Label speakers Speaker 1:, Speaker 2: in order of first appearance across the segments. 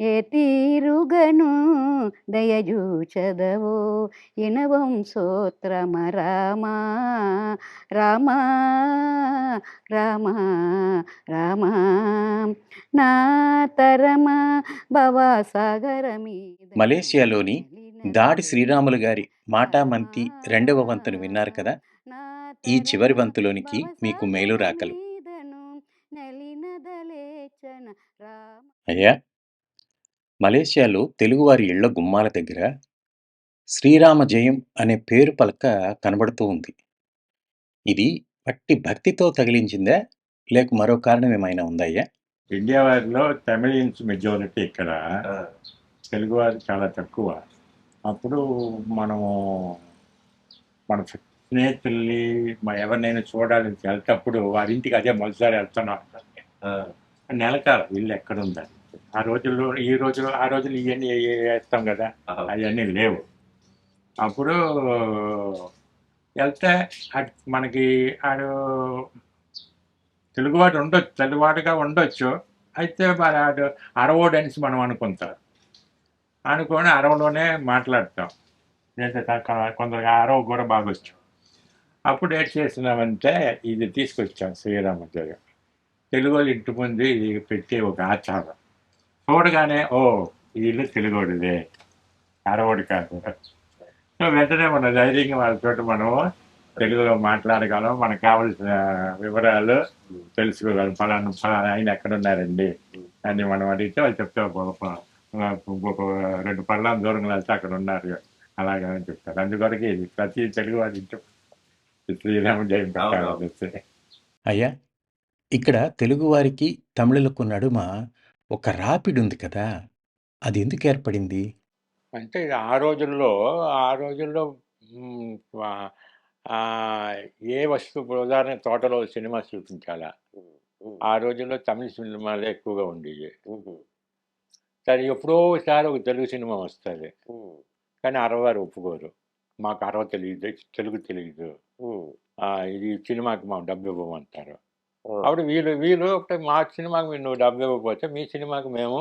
Speaker 1: ఏ తీరుగను దయజూచదవో? ఇనవంశోత్రమ రామా రామా రామా రామా. నా తరమ భవసాగర మీద
Speaker 2: మలేషియాలోని దాడి శ్రీరాములు గారి మాటామంతి రెండవ వంతును విన్నారు కదా? ఈ చివరి వంతులోనికి మీకు మేలు రాకలు. అయ్యా మలేషియాలో తెలుగువారి ఇళ్ళ గుమ్మాల దగ్గర శ్రీరామ జయం అనే పేరు పలక కనబడుతూ ఉంది. ఇది వట్టి భక్తితో తగిలించిందా? లేక మరో కారణం ఏమైనా ఉందా అయ్యా
Speaker 3: ఇండియా వారిలో తమిళియన్స్ మెజారిటీ ఇక్కడ. తెలుగు వారు చాలా తక్కువ. అప్పుడు మనము మన స్నేహితుల్ని మా ఎవరినైనా చూడాలని వెళ్తేప్పుడు వారి ఇంటికి అదే మొదటిసారి వెళ్తున్నాం. నెలకాలం ఇల్లు ఎక్కడ ఉందని ఆ రోజుల్లో ఈ రోజులో ఆ రోజులు ఇవన్నీ వేస్తాం కదా అవన్నీ లేవు. అప్పుడు వెళ్తే మనకి ఆడు తెలుగువాడు ఉండొచ్చు తెలుగువాడుగా ఉండొచ్చు. అయితే మరి ఆడు అరవోడు అనేసి మనం అనుకుంటాం. అనుకొని అరవలోనే మాట్లాడతాం. లేదా కొందరికి అరవ కూడా బాగొచ్చు. అప్పుడు ఏం చేసినామంటే ఇది తీసుకొచ్చాం శ్రీరామచర్య తెలుగు వాళ్ళ ఇంటి ముందు ఇది పెట్టే ఒక ఆచారం. చూడగానే ఓ ఈ ఇల్లు తెలుగుడిదే అరవడు కాదు. సో వెంటనే మన ధైర్యంగా వాళ్ళ చోట మనం తెలుగులో మాట్లాడగలం. మనకు కావాల్సిన వివరాలు తెలుసుకోగలం. ఫలానా ఫలానా ఆయన ఎక్కడ ఉన్నారండి అని మనం అడిగితే వాళ్ళు చెప్తే ఒక రెండు పళ్ళం దూరంగా వెళ్తే అక్కడ ఉన్నారు. అలాగే అని చెప్తారు. అందుకొరకు ఇది ప్రతి తెలుగు వారి ఇంటి శ్రీరామ జయం
Speaker 2: అయ్యా ఇక్కడ తెలుగువారికి తమిళులకు నడుమ ఒక రాపిడి ఉంది కదా! అది ఎందుకు ఏర్పడింది
Speaker 3: అంటే ఆ రోజుల్లో ఆ రోజుల్లో ఏ వస్తువు ఇప్పుడు ఉదాహరణ తోటలో సినిమా చూపించాలా? ఆ రోజుల్లో తమిళ సినిమాలే ఎక్కువగా ఉండేవి. సరే ఎప్పుడో ఒకసారి ఒక తెలుగు సినిమా వస్తుంది. కానీ అరవారు ఒప్పుకోరు. మాకు అరవ తెలియదు తెలుగు తెలియదు ఇది సినిమాకి మా డబ్బు ఇవ్వమంటారు. అప్పుడు వీళ్ళు వీళ్ళు ఒకటి మా సినిమాకి మీరు నువ్వు డబ్బు ఇవ్వకపోతే మీ సినిమాకి మేము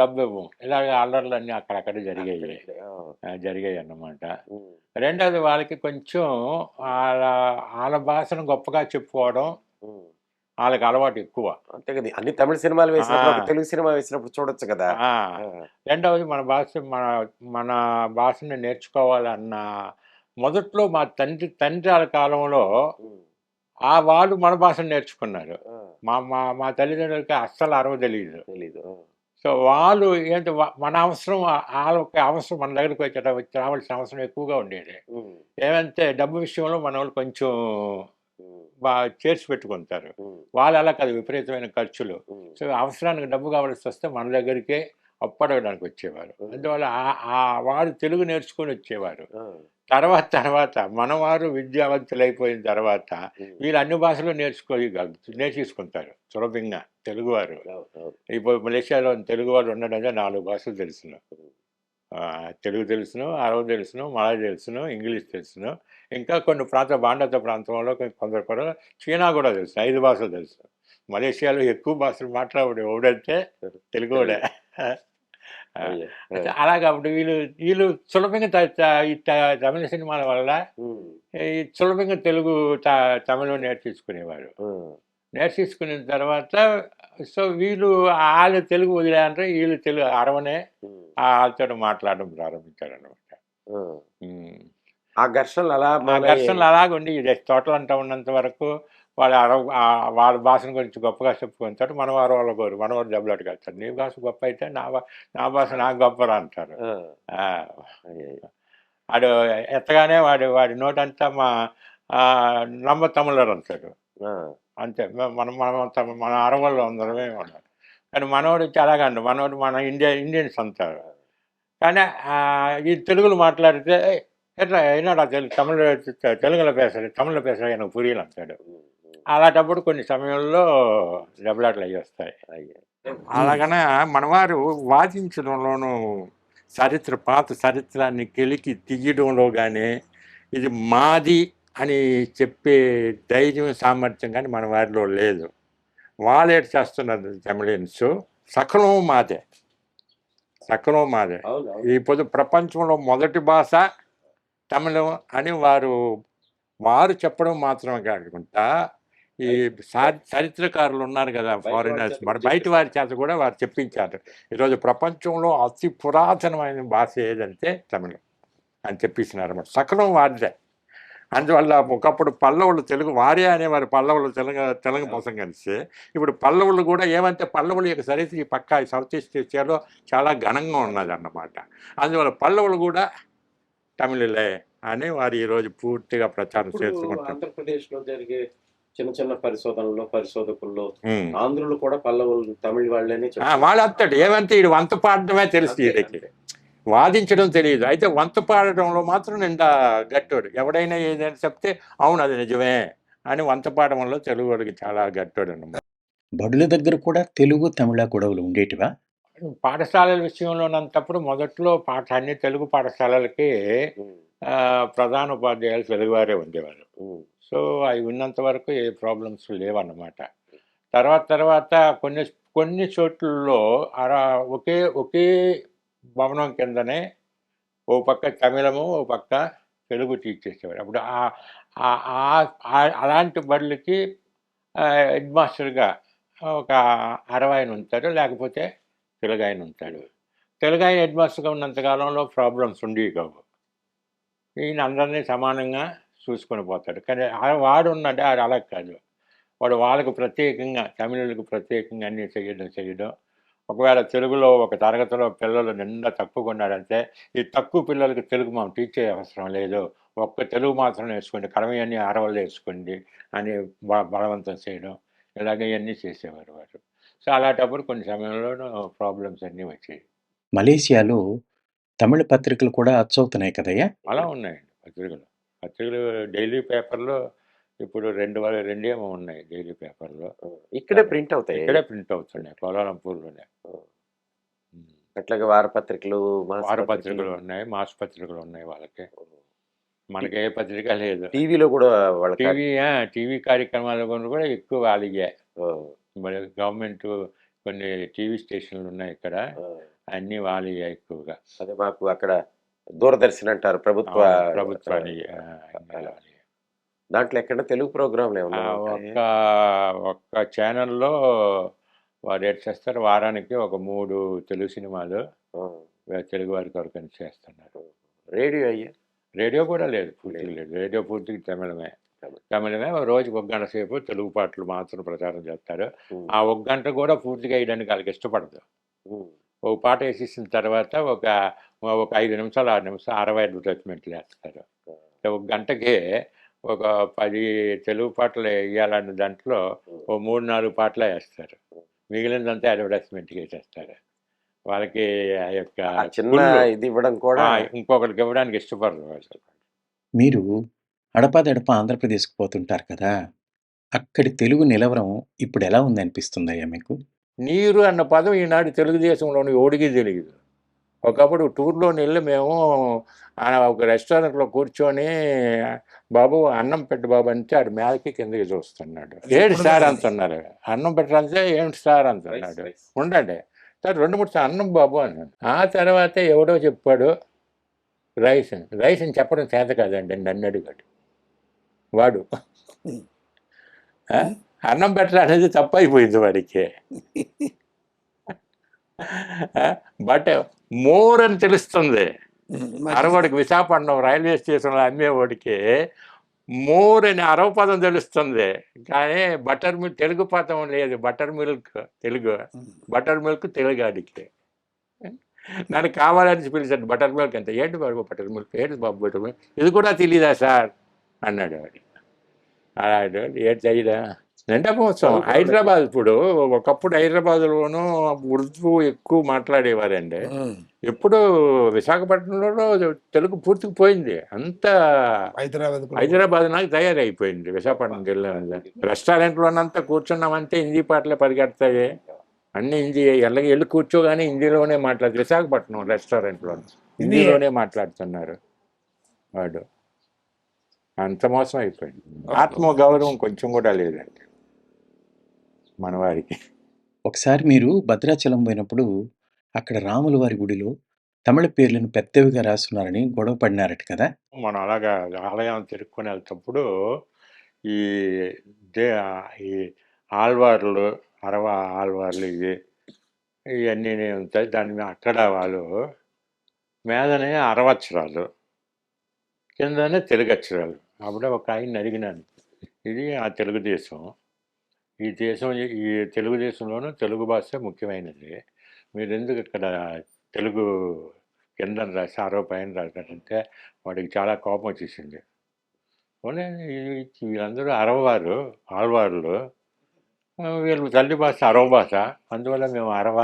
Speaker 3: డబ్బు ఇవ్వం. ఇలాగ అల్లర్లు అన్నీ అక్కడక్కడ జరిగాయి జరిగాయి అన్నమాట. రెండోది వాళ్ళకి కొంచెం వాళ్ళ వాళ్ళ భాషను గొప్పగా చెప్పుకోవడం వాళ్ళకి అలవాటు ఎక్కువ.
Speaker 4: అంతే కదా అన్ని తమిళ సినిమాలు వేసినప్పుడు. తెలుగు సినిమా వేసినప్పుడు చూడొచ్చు కదా.
Speaker 3: రెండవది మన భాష మన మన భాషను నేర్చుకోవాలన్న మొదట్లో మా తండ్రి తండ్రి వాళ్ళ కాలంలో ఆ వాళ్ళు మన భాషను నేర్చుకున్నారు. మా మా మా తల్లిదండ్రులకి అస్సలు అరవ తెలియదు
Speaker 4: తెలీదు.
Speaker 3: సో వాళ్ళు ఏంటి మన అవసరం వాళ్ళకి అవసరం మన దగ్గరికి వచ్చేట వచ్చి రావాల్సిన అవసరం ఎక్కువగా ఉండేది. ఏమంటే డబ్బు విషయంలో మన వాళ్ళు కొంచెం బాగా చేర్చి పెట్టుకుంటారు. వాళ్ళు అలా కాదు విపరీతమైన ఖర్చులు. సో అవసరానికి డబ్బు కావాల్సి వస్తే మన దగ్గరికే అప్పడగడానికి వచ్చేవారు. అందువల్ల వాడు తెలుగు నేర్చుకొని వచ్చేవారు. తర్వాత తర్వాత మనవారు విద్యావంతులు అయిపోయిన తర్వాత వీళ్ళు అన్ని భాషలు నేర్చుకోగలుగు నేర్చేసుకుంటారు సులభంగా తెలుగువారు. ఇప్పుడు మలేషియాలో తెలుగువారు ఉండడంగా నాలుగు భాషలు తెలుసును. తెలుగు తెలుసును అరవ తెలుసును మలయ తెలుసును ఇంగ్లీష్ తెలుసును ఇంకా కొన్ని ప్రాంత భాండత ప్రాంతంలో కొందరు కూడా చీనా కూడా తెలుసు ఐదు భాషలు తెలుసు. మలేషియాలో ఎక్కువ భాషలు మాట్లాడే ఎవడంటే తెలుగుడే అలా కాబట్టి వీళ్ళు వీళ్ళు సులభంగా తమిళ సినిమాల వల్ల ఈ సులభంగా తెలుగు తమిళం నేర్చేసుకునేవారు. నేర్చేసుకున్న తర్వాత సో వీళ్ళు వాళ్ళు తెలుగు వదిలేరంటే వీళ్ళు తెలుగు అరవనే వాళ్ళతో మాట్లాడడం ప్రారంభించారు అనమాట
Speaker 4: ఆ ఘర్షణలు అలా.
Speaker 3: ఘర్షణలు అలాగుండి ఇది తోటలు అంటా ఉన్నంత వరకు వాళ్ళ అరవ ఆ- వాళ్ళ భాషను గురించి గొప్పగా చెప్పుకుంటారు మన వారు వాళ్ళ కోరు మన వారు దెబ్బలాటు కలుస్తారు నీ భాష గొప్ప అయితే నా నా భాష నాకు గొప్పరా అంటారు. వాడు ఎత్తగానే వాడి వాడి నోటంతా మా నమ్మ తమిళరు అంటాడు. అంతే మనం మనం మన అరవల్లో అందరమే ఉన్నాం కానీ మనోడు చాలా కండు మనోడు మన ఇండియా ఇండియన్స్ అంటారు కానీ ఈ తెలుగులో మాట్లాడితే "ఏయ్, ఎట్లా అయినాడా తెలుగు తమిళ తెలుగులో పేసాడు తమిళలో పేసాడు నాకు పురియలు అంటాడు. అలాంటప్పుడు కొన్ని సమయంలో దెబ్బలాట్లు అయ్యి వస్తాయి. అలాగనే మనవారు వాదించడంలోనూ చరిత్ర పాత చరిత్రాన్ని కెలికి తీయడంలో కానీ ఇది మాది అని చెప్పే ధైర్యం సామర్థ్యం కానీ మన వారిలో లేదు. వాళ్ళేటి చేస్తున్నారు తమిళియన్స్ సకలం మాదే. సకలం మాదే.
Speaker 4: అవును.
Speaker 3: ఇప్పుడు ప్రపంచంలో మొదటి భాష తమిళం అని వారు వారు చెప్పడం మాత్రమే కాకుండా ఈ చరిత్రకారులు ఉన్నారు కదా ఫారినర్స్. మరి బయట వారి చేత కూడా వారు చెప్పించారు. ఈరోజు ప్రపంచంలో అతి పురాతనమైన భాష ఏదంటే తమిళం అని చెప్పేసినారు అన్నమాట. సకలం వారిదే. అందువల్ల ఒకప్పుడు పల్లవులు తెలుగు వారే అనేవారు పల్లవులు తెలుగు తెలుగు మోసం కలిసి ఇప్పుడు పల్లవులు కూడా ఏమంటే పల్లవుల యొక్క చరిత్ర ఈ పక్క సౌత్ ఈస్ట్ ఏషియాలో చాలా ఘనంగా ఉన్నది అన్నమాట. అందువల్ల పల్లవులు కూడా తమిళలే అని వారు ఈరోజు పూర్తిగా ప్రచారం చేసుకుంటారు
Speaker 4: ఆంధ్రప్రదేశ్లో జరిగే చిన్న చిన్న పరిశోధనలో పరిశోధకుల్లో. ఆంధ్రులు కూడా పల్లవులు తమిళ వాళ్ళని
Speaker 3: ఆ, వాళ్ళు అంతటి ఏమంటే ఇది వంత పాడటమే తెలుసు వీడికి వాదించడం తెలియదు. అయితే వంత పాడడంలో మాత్రం నిండా గట్టోడు. ఎవడైనా ఏదైనా చెప్తే అవును అది నిజమే అని వంత పాడడంలో తెలుగు వాడికి చాలా గట్టోడు అన్నమాట.
Speaker 2: బడుల దగ్గర కూడా తెలుగు తమిళ గొడవలు ఉండేటివా?
Speaker 3: పాఠశాలల విషయంలోనంతప్పుడు మొదట్లో పాఠ అన్ని తెలుగు పాఠశాలలకి ఆ, ప్రధాన ఉపాధ్యాయులు తెలుగువారే ఉండేవారు సో అవి ఉన్నంత వరకు ఏ ప్రాబ్లమ్స్ లేవన్నమాట. తర్వాత తర్వాత కొన్ని కొన్ని చోట్లలో అలా ఒకే ఒకే భవనం కిందనే ఓ పక్క తమిళము ఓ పక్క తెలుగు టీచ్ అప్పుడు అలాంటి బడులకి హెడ్ మాస్టర్గా ఒక అరవై ఆయన లేకపోతే తెలుగు ఆయన ఉంటాడు. తెలుగు ఆయన హెడ్ మాస్టర్గా ఉన్నంత కాలంలో ప్రాబ్లమ్స్ ఉండేవి కావు. ఈయన అందరినీ సమానంగా చూసుకొని పోతాడు. కానీ వాడు ఉన్నాడే ఆడు అలా కాదు. వాడు వాళ్ళకు ప్రత్యేకంగా తమిళులకు ప్రత్యేకంగా అన్నీ చేయడం చేయడం ఒకవేళ తెలుగులో ఒక తరగతిలో పిల్లలు నిండా తక్కువ ఉన్నారంటే ఈ తక్కువ పిల్లలకి తెలుగు మనం టీచ్ చేయ అవసరం లేదు. ఒక్క తెలుగు మాత్రం నేర్చుకోండి కడమయన్నీ అరవలు వేసుకోండి అని బలవంతం చేయడం. ఇలాగ ఇవన్నీ చేసేవారు వారు. సో అలాంటప్పుడు కొన్ని సమయంలో ప్రాబ్లమ్స్ అన్నీ వచ్చాయి.
Speaker 2: మలేషియాలో తమిళ పత్రికలు కూడా అచ్చవుతున్నాయి కదయ్యా?
Speaker 3: అలా ఉన్నాయండి పత్రికలు. పత్రికలు డైలీ పేపర్లో ఇప్పుడు రెండు వేల రెండేమో ఉన్నాయి డైలీ పేపర్లో.
Speaker 4: ఇక్కడే ప్రింట్ అవుతాయి.
Speaker 3: ఇక్కడే ప్రింట్ అవుతున్నాయి కోలాలంపూర్లోనే.
Speaker 4: అట్లాగే వారపత్రికలు
Speaker 3: వారపత్రికలు ఉన్నాయి మాస పత్రికలు ఉన్నాయి వాళ్ళకి. మనకి ఏ పత్రిక లేదు.
Speaker 4: టీవీలో కూడా వాళ్ళ
Speaker 3: టీవీ టీవీ కార్యక్రమాలు కూడా ఎక్కువ వాళ్ళగే
Speaker 4: ఆ,
Speaker 3: మరి గవర్నమెంట్ కొన్ని టీవీ స్టేషన్లు ఉన్నాయి ఇక్కడ. అన్ని వాళ్ళే ఎక్కువగా.
Speaker 4: అదే మాకు అక్కడ దూరదర్శన్ అంటారు ప్రభుత్వ
Speaker 3: ప్రభుత్వానికి.
Speaker 4: దాంట్లో ఎక్కడ తెలుగు ప్రోగ్రాంలు ఏమన్నా
Speaker 3: ఒక్క ఒక్క ఛానల్లో వారు ఏం చేస్తారు? వారానికి ఒక మూడు తెలుగు సినిమాలు తెలుగు వారి కొరకు చేస్తున్నారు.
Speaker 4: రేడియో అయ్యా?
Speaker 3: రేడియో కూడా లేదు పూర్తిగా లేదు. రేడియో పూర్తిగా తమిళమే. తమిళమే. రోజుకి ఒక గంట సేపు తెలుగు పాటలు మాత్రం ప్రచారం చేస్తారు. ఆ ఒక గంట కూడా పూర్తిగా వేయడానికి వాళ్ళకి ఇష్టపడదు. ఒక పాట వేసేసిన తర్వాత ఒక ఒక ఐదు నిమిషాలు ఆరు నిమిషాలు అరవై అడ్వర్టైజ్మెంట్లు వేస్తారు. ఒక గంటకి ఒక పది తెలుగు పాటలు వేయాలన్న దాంట్లో ఓ మూడు నాలుగు పాటలే వేస్తారు. మిగిలినంతా అడ్వర్టైజ్మెంట్కి వేసేస్తారు. వాళ్ళకి ఆ యొక్క
Speaker 4: చిన్న ఇది ఇవ్వడం కూడా
Speaker 3: ఇంకొకరికి ఇవ్వడానికి ఇష్టపడరు వాళ్ళు.
Speaker 2: మీరు అడపాదడప ఆంధ్రప్రదేశ్కి పోతుంటారు కదా అక్కడి తెలుగు నిలవరం ఇప్పుడు ఎలా ఉంది అనిపిస్తుందయ్యా మీకు?
Speaker 3: నీరు అన్న పదం ఈనాడు తెలుగుదేశంలోని ఓడికి తెలియదు ఒకప్పుడు టూర్లో వెళ్ళి మేము ఆ ఒక రెస్టారెంట్లో కూర్చొని బాబు అన్నం పెట్టు బాబు అంటే ఆడు మేలకి కిందకి చూస్తున్నాడు. ఏడు సార్ అంటున్నారు. అన్నం పెట్టాలంటే ఏమిటి సార్ అంటున్నాడు. ఉండండి. సార్ రెండు మూడు సార్ అన్నం బాబు అన్నాడు. ఆ తర్వాత ఎవడో చెప్పాడు రైస్ అని. రైస్ అని చెప్పడం చేత కాదండి నన్ను అడిగాడు. వాడు? అన్నం పెట్టడం అనేది తప్పైపోయింది వాడికి. బట్ మోర్ అని తెలుస్తుంది. అరవడికి విశాఖపట్నం రైల్వే స్టేషన్లో అమ్మేవాడికి మోర్ అని అరవ పదం తెలుస్తుంది. కానీ బటర్ మిల్క్ తెలుగు పదం లేదు. Butter milk Telugu. Butter milk Telugu ఆడికి. నన్ను కావాలని పిలిచాడు బటర్ మిల్క్ అంటే ఏంటి బాబు బటర్ మిల్క్? ఏంటి బాబు బటర్ మిల్క్? ఇది కూడా తెలియదా సార్? అన్నాడు వాడు. అలాడు ఏంటి తెలియదా నిండా మహోత్సవం హైదరాబాద్ ఇప్పుడు ఒకప్పుడు హైదరాబాద్లోనూ ఉర్దూ ఎక్కువ మాట్లాడేవారండి. ఇప్పుడు విశాఖపట్నంలో తెలుగు పూర్తికి పోయింది. అంతా
Speaker 5: హైదరాబాద్.
Speaker 3: హైదరాబాద్ నాకు తయారైపోయింది విశాఖపట్నంకి వెళ్ళాను రెస్టారెంట్లోనంతా కూర్చున్నామంటే హిందీ పాటలే పరిగెడతాయి. అన్ని హిందీ ఎల్లకి వెళ్ళి కూర్చోగానే హిందీలోనే మాట్లాడు విశాఖపట్నం రెస్టారెంట్లో హిందీలోనే మాట్లాడుతున్నారు వాడు. అంత మోసం అయిపోయింది ఆత్మగౌరవం కొంచెం కూడా లేదండి. మన వారికి
Speaker 2: ఒకసారి మీరు భద్రాచలం పోయినప్పుడు అక్కడ రాముల వారి గుడిలో తమిళ పేర్లను పెద్దవిగా రాస్తున్నారని గొడవ పడినారట కదా?
Speaker 3: మనం అలాగా ఆలయం తిరుక్కొని వెళ్తప్పుడు ఈ దే ఈ ఆల్వార్లు అరవ ఆల్వార్లు ఇవి ఇవన్నీ ఉంటాయి. దాని మీద అక్కడ వాళ్ళు మీదనే అరవచ్చరాలు కిందనే తెలుగు అక్షరాలు అప్పుడే ఒక ఆయన అడిగినాను ఇది ఆ తెలుగుదేశం. ఈ దేశం ఈ తెలుగుదేశంలోనూ తెలుగు భాష ముఖ్యమైనది. మీరు ఎందుకు ఇక్కడ తెలుగు కింద రాసి ఆరో పైన రాశారంటే వాడికి చాలా కోపం వచ్చేసింది. వీళ్ళందరూ అరవవారు ఆళ్వార్లు వీళ్ళు తల్లి భాష అరవ భాష అందువల్ల మేము అరవ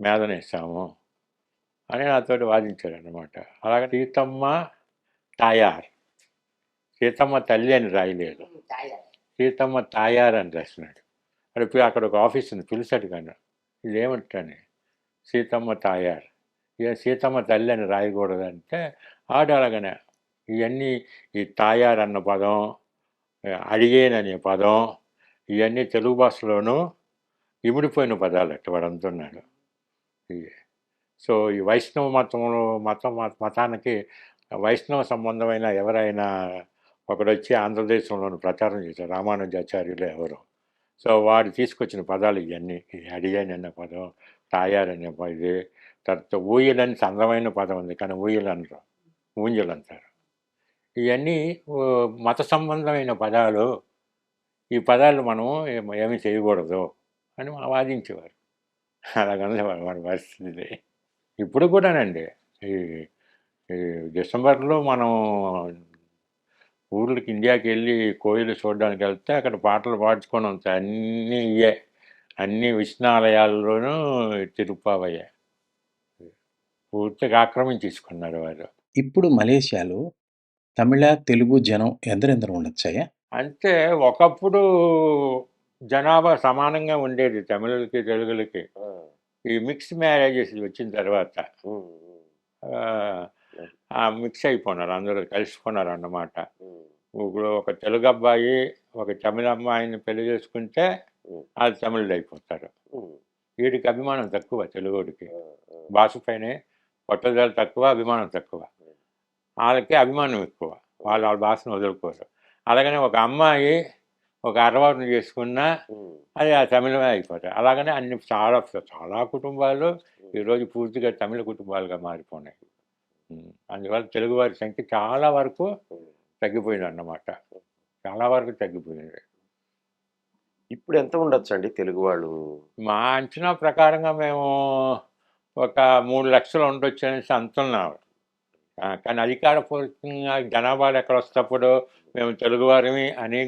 Speaker 3: మేదనేస్తాము అని నాతోటి వాదించారు అనమాట అలాగే సీతమ్మ తాయార్ సీతమ్మ తల్లి అని రాయలేదు. సీతమ్మ తాయారు అని రాసినాడు. అక్కడ అక్కడ ఒక ఆఫీస్ ఉంది పిలిచాడు కానీ. ఇది ఏమంటాను సీతమ్మ తాయారు. ఇక సీతమ్మ తల్లి అని రాయకూడదు అంటే ఆడు అలాగనే. ఇవన్నీ ఈ తాయారు అన్న పదం అడిగేననే పదం ఇవన్నీ తెలుగు భాషలోనూ ఇమిడిపోయిన పదాలు అట్ట వాడు అంటున్నాడు. సో ఈ వైష్ణవ మతంలో మతం మతానికి వైష్ణవ సంబంధమైన ఎవరైనా ఒకడు వచ్చి ఆంధ్రదేశంలోని ప్రచారం చేశారు రామానుజాచార్యులు ఎవరు? సో వాడు తీసుకొచ్చిన పదాలు ఇవన్నీ ఇది అడిగాని అనే పదం తాయారు అనే పదం ఇది. తర్వాత ఊయలని అందమైన పదం ఉంది. కానీ ఊయలు అనరు ఊంజలు అంటారు ఇవన్నీ మత సంబంధమైన పదాలు. ఈ పదాలు మనం ఏమి చేయకూడదు అని వాదించేవారు. అలాగనే వాడి పరిస్థితి ఇప్పుడు కూడానండి. ఈ ఈ డిసెంబర్లో మనం ఊర్లకి ఇండియాకి వెళ్ళి కోయిలు చూడడానికి వెళ్తే అక్కడ పాటలు పాడుకొని ఉంటాయి అన్నీ ఇయే అన్ని విష్ణాలయాల్లోనూ తిరుపావయ్యే పూర్తిగా ఆక్రమించేసుకున్నారు వారు.
Speaker 2: ఇప్పుడు మలేషియాలో తమిళ తెలుగు జనం ఎందరెందరు ఉండొచ్చాయా?
Speaker 3: అంటే ఒకప్పుడు జనాభా సమానంగా ఉండేది తమిళులకి తెలుగులకి. ఈ మిక్స్ మ్యారేజెస్ వచ్చిన తర్వాత. మిక్స్ అయిపోయినారు. అందరూ కలిసిపోయినారు అన్నమాట. ఇప్పుడు ఒక తెలుగు అబ్బాయి ఒక తమిళ అమ్మాయిని పెళ్ళి చేసుకుంటే అది తమిళుడు అయిపోతారు. వీడికి అభిమానం తక్కువ తెలుగుడికి. భాష పైనే పట్టుదల తక్కువ అభిమానం తక్కువ. వాళ్ళకి అభిమానం ఎక్కువ. వాళ్ళు వాళ్ళ భాషను వదులుకోరు. అలాగనే ఒక అమ్మాయి ఒక అరవాటును చేసుకున్నా అది ఆ తమిళమే అయిపోతాయి. అలాగనే అన్ని చాలా చాలా కుటుంబాలు ఈరోజు పూర్తిగా తమిళ కుటుంబాలుగా మారిపోయినాయి. అందువల్ల తెలుగు వారి సంఖ్య చాలా వరకు తగ్గిపోయింది అన్నమాట చాలా వరకు తగ్గిపోయింది.
Speaker 4: ఇప్పుడు ఎంత ఉండొచ్చు అండి తెలుగు వాళ్ళు
Speaker 3: మా అంచనా ప్రకారంగా మేము ఒక మూడు లక్షలు ఉండొచ్చు అనేసి అంటున్నాం కానీ అధికారపూర్వకంగా జనాభా ఎక్కడ వస్తప్పుడు మేము తెలుగువారిని అని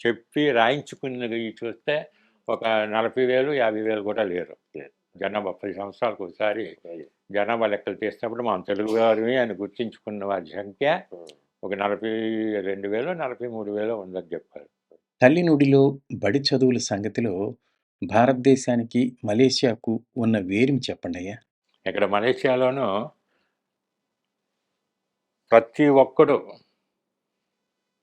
Speaker 3: చెప్పి రాయించుకున్నది చూస్తే ఒక నలభై వేలు యాభై వేలు కూడా లేరు. జనాభా పది సంవత్సరాలకు ఒకసారి జనాభా లెక్కలు తీసినప్పుడు మనం తెలుగువారిని అని గుర్తించుకున్న వారి సంఖ్య ఒక నలభై రెండు వేలు నలభై మూడు వేలు ఉందని చెప్పారు
Speaker 2: తల్లి నుడిలో బడి చదువుల సంగతిలో భారతదేశానికి మలేషియాకు ఉన్న వేరిమి చెప్పండి అయ్యా.
Speaker 3: ఇక్కడ మలేషియాలోనూ ప్రతి ఒక్కడు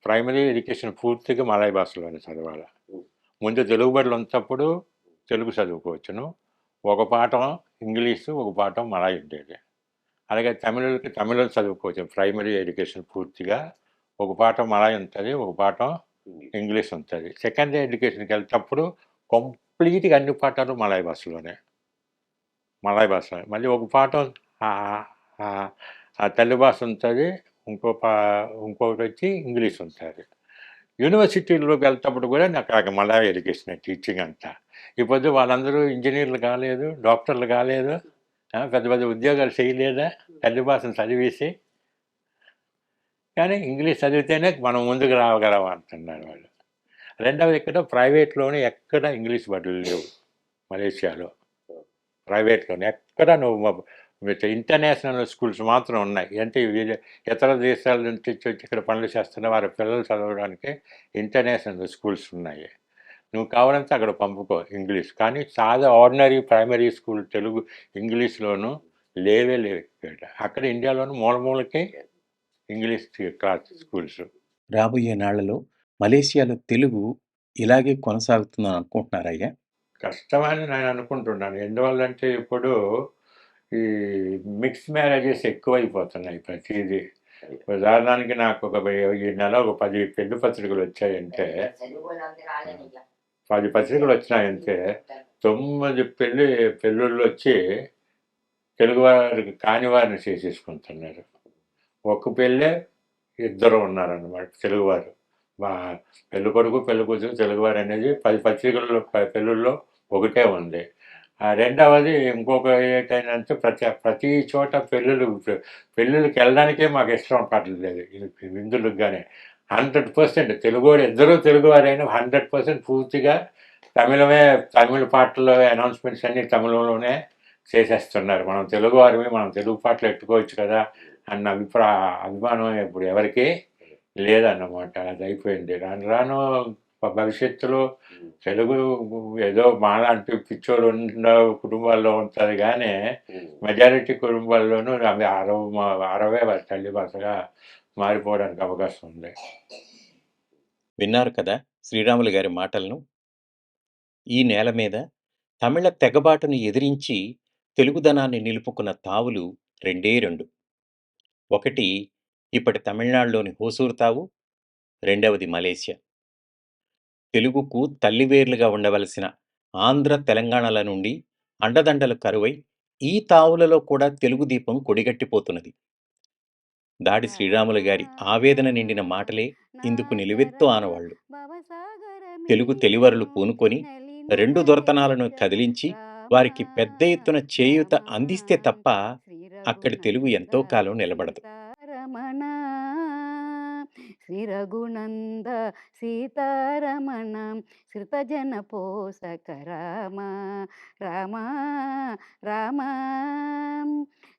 Speaker 3: ప్రైమరీ ఎడ్యుకేషన్ పూర్తిగా మలయ భాషలోనే చదవాలి ముందు తెలుగు బడులు ఉన్నప్పుడు తెలుగు చదువుకోవచ్చును. ఒక పాఠం ఇంగ్లీషు ఒక పాఠం మలయ ఉండేది. అలాగే తమిళకి తమిళం చదువుకోవచ్చు. ప్రైమరీ ఎడ్యుకేషన్ పూర్తిగా ఒక పాఠం మలయ ఉంటుంది ఒక పాఠం ఇంగ్లీష్. ఉంటుంది. సెకండరీ ఎడ్యుకేషన్కి వెళ్తేప్పుడు కంప్లీట్గా అన్ని పాఠాలు మలయ భాషలోనే. మలయ భాష మళ్ళీ ఒక పాఠం తెలుగు భాష ఉంటుంది ఇంకో పా ఇంకొకటి వచ్చి ఇంగ్లీష్ ఉంటుంది. యూనివర్సిటీలోకి వెళ్తేప్పుడు కూడా నాకు అక్కడ మలయ ఎడ్యుకేషన్ టీచింగ్ అంతా ఈ పొద్దు వాళ్ళందరూ ఇంజనీర్లు కాలేదు డాక్టర్లు కాలేదు. పెద్ద పెద్ద ఉద్యోగాలు చేయలేదా? తల్లి భాషను చదివేసి. కానీ ఇంగ్లీష్ చదివితేనే మనం ముందుకు రాగలం అంటున్నారు వాళ్ళు. రెండవది ఇక్కడ ప్రైవేట్లోనే ఎక్కడ ఇంగ్లీష్ బడులు లేవు మలేషియాలో. ప్రైవేట్లోనే ఎక్కడ నువ్వు ఇంటర్నేషనల్ స్కూల్స్ మాత్రం ఉన్నాయి. అంటే ఇతర దేశాల నుంచి వచ్చి ఇక్కడ పనులు చేస్తున్న వారి పిల్లలు చదవడానికి ఇంటర్నేషనల్ స్కూల్స్ ఉన్నాయి. నువ్వు కావాలంటే అక్కడ పంపుకో ఇంగ్లీష్. కానీ చాలా ఆర్డినరీ ప్రైమరీ స్కూల్ తెలుగు ఇంగ్లీష్లోను లేవే లేవు ఇక్కడ. అక్కడ ఇండియాలోను మూల మూలకి ఇంగ్లీష్ క్లాస్ స్కూల్స్.
Speaker 2: రాబోయే నాళ్ళలో మలేషియాలో తెలుగు ఇలాగే కొనసాగుతుందని అనుకుంటున్నారయ్యా
Speaker 3: కష్టమని నేను అనుకుంటున్నాను. ఎందువల్లంటే ఇప్పుడు ఈ మిక్స్ మ్యారేజెస్ ఎక్కువైపోతున్నాయి ప్రతిదీ. ఉదాహరణకి నాకు ఒక ఈ నెల ఒక పది పెళ్ళి పత్రికలు వచ్చాయంటే పది పత్రికలు వచ్చినాయంటే తొమ్మిది పెళ్ళి పెళ్ళిళ్ళు వచ్చి తెలుగువారికి కాని వారిని చేసేసుకుంటున్నారు. ఒక పెళ్ళే ఇద్దరు ఉన్నారన్నమాట తెలుగువారు మా పెళ్ళి కొడుకు పెళ్ళి కూతురు తెలుగువారు అనేది పది పత్రికల్లో ప- పెళ్ళిళ్ళలో ఒకటే ఉంది. ఆ రెండవది ఇంకొక ఏంటంటే ప్రతి ప్రతి చోట పెళ్ళిళ్ళు పెళ్ళిళ్ళకి వెళ్ళడానికే మాకు ఇష్టం పడలేదు. విందులకు కానీ హండ్రెడ్ పర్సెంట్. తెలుగువారు ఇద్దరు తెలుగువారైనా హండ్రెడ్ పర్సెంట్ పూర్తిగా తమిళమే తమిళ పాటల్లో అనౌన్స్మెంట్స్ అన్ని తమిళంలోనే చేసేస్తున్నారు. మనం తెలుగు వారిని మనం తెలుగు పాటలు ఎట్టుకోవచ్చు కదా అన్న అభిప్రాయ అభిమానం ఇప్పుడు ఎవరికి లేదన్నమాట. అది అయిపోయింది. రాను రాను భవిష్యత్తులో తెలుగు ఏదో మాలాంటి పిచ్చోళ్ళు ఉన్న కుటుంబాల్లో ఉంటుంది కానీ మెజారిటీ కుటుంబాల్లోనూ అవి అరవ అరవే తల్లి భాషగా మారిపోవడానికి అవకాశం ఉంది.
Speaker 2: విన్నారు కదా శ్రీరాములు గారి మాటలను? ఈ నేల మీద తమిళ తెగబాటును ఎదిరించి తెలుగుదనాన్ని నిలుపుకున్న తావులు రెండే రెండు. ఒకటి ఇప్పటి తమిళనాడులోని హోసూరు తావు రెండవది మలేషియా. తెలుగుకు తల్లివేర్లుగా ఉండవలసిన ఆంధ్ర తెలంగాణల నుండి అండదండలు కరువై ఈ తావులలో కూడా తెలుగు దీపం కొడిగట్టిపోతున్నది. దాడి శ్రీరాములు గారి ఆవేదన నిండిన మాటలే ఇందుకు నిలువెత్తు ఆనవాళ్ళు. తెలుగు తెలివరులు పూనుకొని రెండు దొరతనాలను కదిలించి వారికి పెద్ద ఎత్తున చేయూత అందిస్తే తప్ప అక్కడి తెలుగు ఎంతో కాలం నిలబడదు.
Speaker 1: శ్రీ రఘునంద సీతారమణ శ్రుతజన పోషక రామ రామ రామ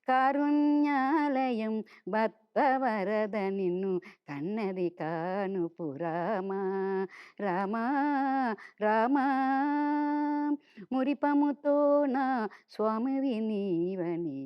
Speaker 1: కారుణ్యాలయం భక్తవరద నిన్ను కన్నది కాను పురామ రామ రామ మురిపముతో నా స్వామివి నీవని